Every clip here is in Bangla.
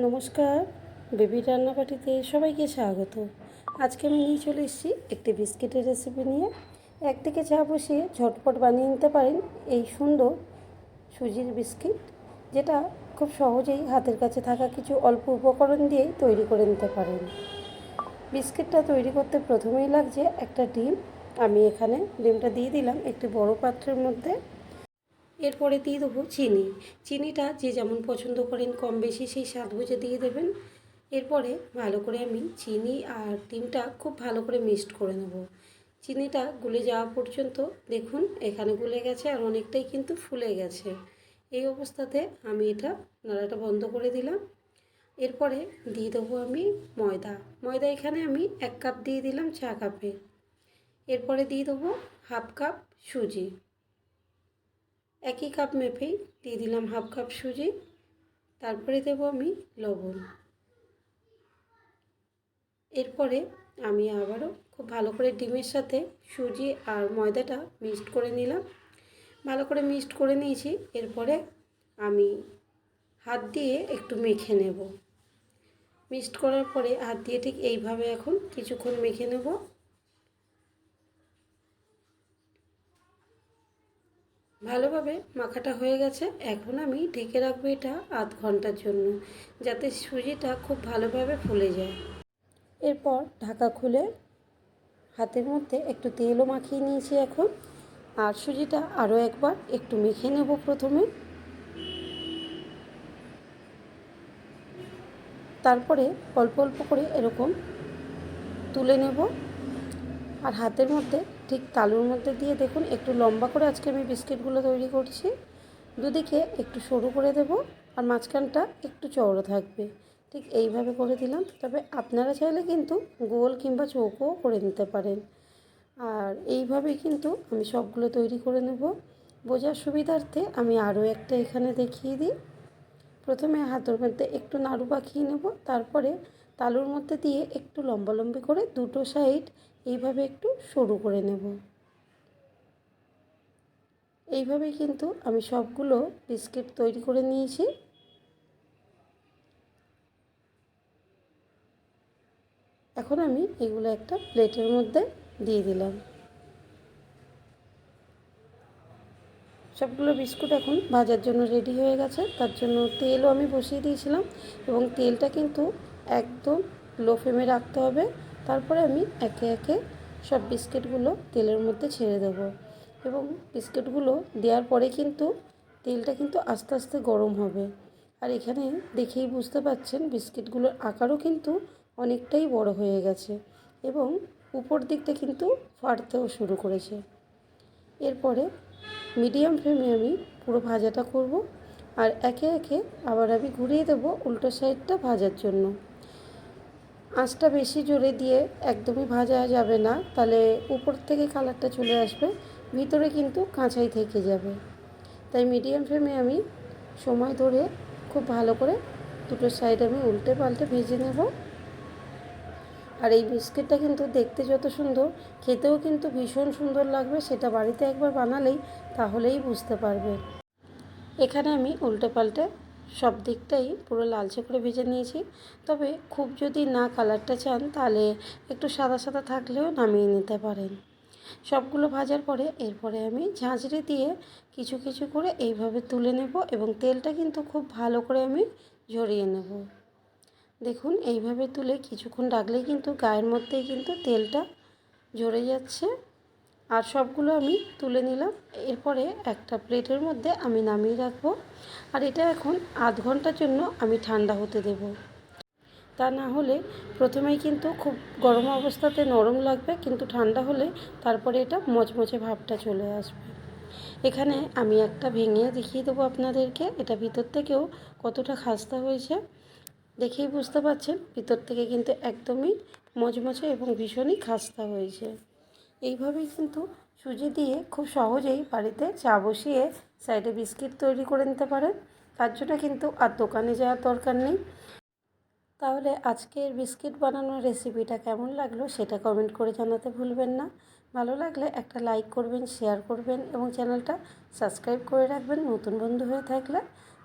নমস্কার, বেবি রান্নাবাটিতে সবাইকে স্বাগত। আজকে আমি নিয়ে চলে এসেছি একটি বিস্কিটের রেসিপি নিয়ে। একদিকে চা বসিয়ে ঝটপট বানিয়ে নিতে পারেন এই সুন্দর সুজির বিস্কিট, যেটা খুব সহজেই হাতের কাছে থাকা কিছু অল্প উপকরণ দিয়েই তৈরি করে নিতে পারেন। বিস্কিটটা তৈরি করতে প্রথমেই লাগছে একটা ডিম। আমি এখানে ডিমটা দিয়ে দিলাম একটি বড় পাত্রের মধ্যে। এরপরে দিয়ে দেবো চিনি। চিনিটা যে যেমন পছন্দ করেন কম বেশি সেই স্বাদ বুঝে দিয়ে দেবেন। এরপরে ভালো করে আমি চিনি আর ডিমটা খুব ভালো করে মিক্সড করে নেব। চিনিটা গুলে যাওয়া পর্যন্ত দেখুন এখানে গুলে গেছে আর অনেকটাই কিন্তু ফুলে গেছে। এই অবস্থাতে আমি এটা নাড়াটা বন্ধ করে দিলাম। এরপরে দিয়ে দেবো আমি ময়দা। ময়দা এখানে আমি এক কাপ দিয়ে দিলাম চা কাপে। এরপরে দিয়ে দেবো হাফ কাপ সুজি। একই কাপ মেপেই দিয়ে দিলাম হাফ কাপ সুজি, তারপরে দেব আমি লবণ। এরপরে আমি আবারও খুব ভালো করে ডিমের সাথে সুজি আর ময়দাটা মিক্সড করে নিলাম। ভালো করে মিক্সড করে নিয়েছি, এরপরে আমি হাত দিয়ে একটু মেখে নেব। মিক্সড করার পরে হাত দিয়ে ঠিক এইভাবে এখন কিছুক্ষণ মেখে নেব। ভালোভাবে মাখাটা হয়ে গেছে। এখন আমি ঢেকে রাখব এটা আধ ঘণ্টার জন্য, যাতে সুজিটা খুব ভালোভাবে ফুলে যায়। এরপর ঢাকা খুলে হাতের মধ্যে একটু তেলও মাখিয়ে নিয়েছি এখন। আর সুজিটা আরও একবার একটু মেখে নেব প্রথমে। তারপরে অল্প অল্প করে এরকম তুলে নেব। আর হাতের মধ্যে, ঠিক তালুর মধ্যে দিয়ে দেখুন, একটু লম্বা করে আজকে আমি বিস্কিটগুলো তৈরি করছি। দুদিকে একটু সরু করে দেব আর মাঝখানটা একটু চওড়া থাকবে। ঠিক এইভাবে করে দিলাম। তবে আপনারা চাইলে কিন্তু গোল কিংবা চৌকো করে নিতে পারেন। আর এইভাবেই কিন্তু আমি সবগুলো তৈরি করে নেব। বোঝার সুবিধার্থে আমি আরও একটা এখানে দেখিয়ে দিই। প্রথমে হাতের মধ্যে একটু নাড়ু পাখিয়ে নেব। তারপরে তালুর মধ্যে দিয়ে একটু লম্বালম্বি করে দুটো সাইড এইভাবে একটু সরু করে নেব। এইভাবেই কিন্তু আমি সবগুলো বিস্কিট তৈরি করে নিয়েছি। এখন আমি এগুলো একটা প্লেটের মধ্যে দিয়ে দিলাম। সবগুলো বিস্কুট এখন ভাজার জন্য রেডি হয়ে গেছে। তার জন্য তেলও আমি বসিয়ে দিয়েছিলাম এবং তেলটা কিন্তু একদম লো ফ্লেমে রাখতে হবে। তারপরে আমি একে একে সব বিস্কিটগুলো তেলের মধ্যে ছেড়ে দেব। এবং বিস্কিটগুলো দেওয়ার পরে কিন্তু তেলটা কিন্তু আস্তে আস্তে গরম হবে। আর এখানে দেখেই বুঝতে পাচ্ছেন বিস্কিটগুলোর আকারও কিন্তু অনেকটাই বড় হয়ে গেছে এবং উপর দিকটা কিন্তু ফাটতেও শুরু করেছে। এরপরে মিডিয়াম ফ্লেমে আমি পুরো ভাজাটা করব। আর একে একে আবার আমি ঘুরিয়ে দেবো উল্টো সাইডটা ভাজার জন্য। আঁচটা বেশি জোরে দিয়ে একদমই ভাজা যাবে না, তাহলে উপর থেকে কালারটা চলে আসবে, ভিতরে কিন্তু কাঁচাই থেকে যাবে। তাই মিডিয়াম ফ্লেমে আমি সময় ধরে খুব ভালো করে দুটো সাইড আমি উল্টে পাল্টে ভেজে নেব। আর এই বিস্কিটটা কিন্তু দেখতে যত সুন্দর, খেতেও কিন্তু ভীষণ সুন্দর লাগবে, সেটা বাড়িতে একবার বানালেই তাহলেই বুঝতে পারবে। এখানে আমি উল্টে পাল্টে সব দিকটাই পুরো লালচে করে ভেজে নিয়েছি। তবে খুব যদি না কালারটা চান, তাহলে একটু সাদা সাদা থাকলেও নামিয়ে নিতে পারেন। সবগুলো ভাজার পরে এরপরে আমি ঝাঁঝরি দিয়ে কিছু কিছু করে এইভাবে তুলে নেব এবং তেলটা কিন্তু খুব ভালো করে আমি ঝরিয়ে নেব। দেখুন, এইভাবে তুলে কিছুক্ষণ রাখলেই কিন্তু গায়ের মধ্যেই কিন্তু তেলটা ঝরে যাচ্ছে। আর সবগুলো আমি তুলে নিলাম। এরপরে একটা প্লেটের মধ্যে আমি নামিয়ে রাখব। আর এটা এখন আধ ঘণ্টার জন্য আমি ঠান্ডা হতে দেব। তা না হলে প্রথমেই কিন্তু খুব গরম অবস্থাতে নরম লাগবে, কিন্তু ঠান্ডা হলে তারপরে এটা মচমচে ভাবটা চলে আসবে। এখানে আমি একটা ভেঙে দেখিয়ে দেবো আপনাদেরকে। এটা ভিতর থেকেও কতটা খাস্তা হয়েছে, দেখেই বুঝতে পারছেন। ভিতর থেকে কিন্তু একদমই মচমচে এবং ভীষণই খাস্তা হয়েছে। এইভাবেই কিন্তু সুজি দিয়ে খুব সহজেই বাড়িতে চা বসিয়ে সাইডে বিস্কিট তৈরি করে নিতে পারেন। তার জন্য কিন্তু আর দোকানে যাওয়ার দরকার নেই। তাহলে আজকের বিস্কিট বানানোর রেসিপিটা কেমন লাগল সেটা কমেন্ট করে জানাতে ভুলবেন না। ভালো লাগলে একটা লাইক করবেন শেয়ার করবেন এবং চ্যানেলটা সাবস্ক্রাইব করে রাখবেন নতুন বন্ধু হয়ে থাকলে।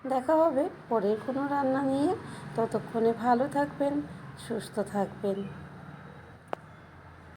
দেখা হবে পরের কোনো রান্না নিয়ে। ততক্ষণে ভালো থাকবেন, সুস্থ থাকবেন।